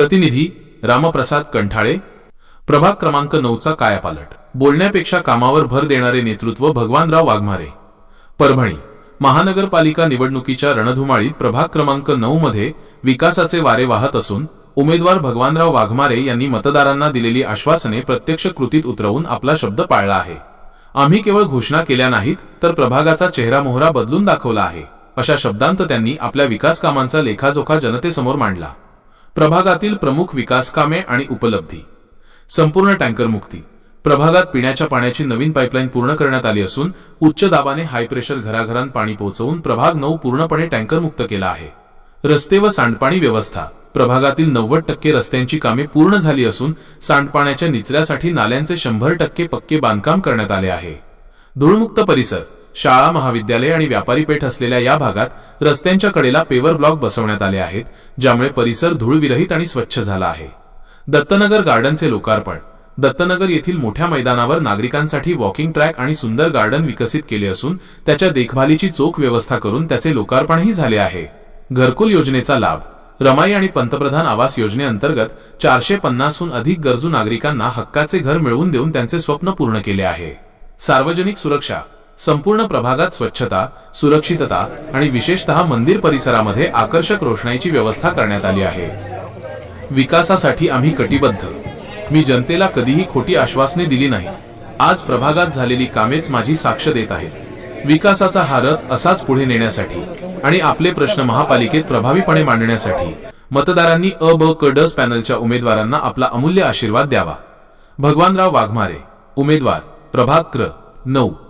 प्रतिनिधी रामप्रसाद कंठाळे प्रभाग क्रमांक नऊचा कायापालट. बोलण्यापेक्षा कामावर भर देणारे नेतृत्व भगवानराव वाघमारे. परभणी. महानगरपालिका निवडणुकीच्या रणधुमाळीत प्रभाग क्रमांक नऊ मध्ये विकासाचे वारे वाहत असून उमेदवार भगवानराव वाघमारे यांनी मतदारांना दिलेली आश्वासने प्रत्यक्ष कृतीत उतरवून आपला शब्द पाळला आहे. आम्ही केवळ घोषणा केल्या नाहीत तर प्रभागाचा चेहरा मोहरा बदलून दाखवला आहे अशा शब्दांत त्यांनी आपल्या विकास कामांचा लेखाजोखा जनतेसमोर मांडला. प्रभागातील प्रमुख विकास कामे आणि उपलब्धी. संपूर्ण टँकर मुक्ती. प्रभागात पिण्याच्या पाण्याची नवीन पाईपलाईन पूर्ण करण्यात आली असून उच्च दाबाने हाय प्रेशर घराघरांत पाणी पोहोचवून प्रभाग नऊ पूर्णपणे टँकर मुक्त केला आहे. रस्ते व सांडपाणी व्यवस्था. प्रभागातील नव्वद टक्के रस्त्यांची कामे पूर्ण झाली असून सांडपाण्याच्या निचऱ्यासाठी नाल्यांचे शंभर टक्के पक्के बांधकाम करण्यात आले आहे. धूळमुक्त परिसर. शाळा महाविद्यालय आणि व्यापारी पेठ असलेल्या या भागात रस्त्यांच्या कडेला पेवर ब्लॉक बसवण्यात आले आहेत ज्यामुळे परिसर धूळविरहित आणि स्वच्छ झाला आहे. दत्तनगर गार्डनचे लोकार्पण. दत्तनगर येथील मोठ्या मैदानावर नागरिकांसाठी वॉकिंग ट्रॅक आणि सुंदर गार्डन विकसित केले असून त्याच्या देखभालीची चोख व्यवस्था करून त्याचे लोकार्पणही झाले आहे. घरकुल योजनेचा लाभ. रमाई आणि पंतप्रधान आवास योजनेअंतर्गत चारशे पन्नासहून अधिक गरजू नागरिकांना हक्काचे घर मिळवून देऊन त्यांचे स्वप्न पूर्ण केले आहे. सार्वजनिक सुरक्षा. संपूर्ण प्रभागात स्वच्छता सुरक्षितता आणि विशेषतः मंदिर परिसरामध्ये आकर्षक रोषणाईची व्यवस्था करण्यात आली आहे. विकासासाठी आम्ही कटिबद्ध. मी जनतेला कधीही खोटी आश्वासने दिली नाही. आज प्रभागात झालेली कामेच माझी साक्ष देत आहेत. विकासाचा हा रथ असाच पुढे नेण्यासाठी आणि आपले प्रश्न महापालिकेत प्रभावीपणे मांडण्यासाठी मतदारांनी अ ब क डस पॅनलच्या उमेदवारांना आपला अमूल्य आशीर्वाद द्यावा. भगवानराव वाघमारे उमेदवार प्रभाग क्र नऊ.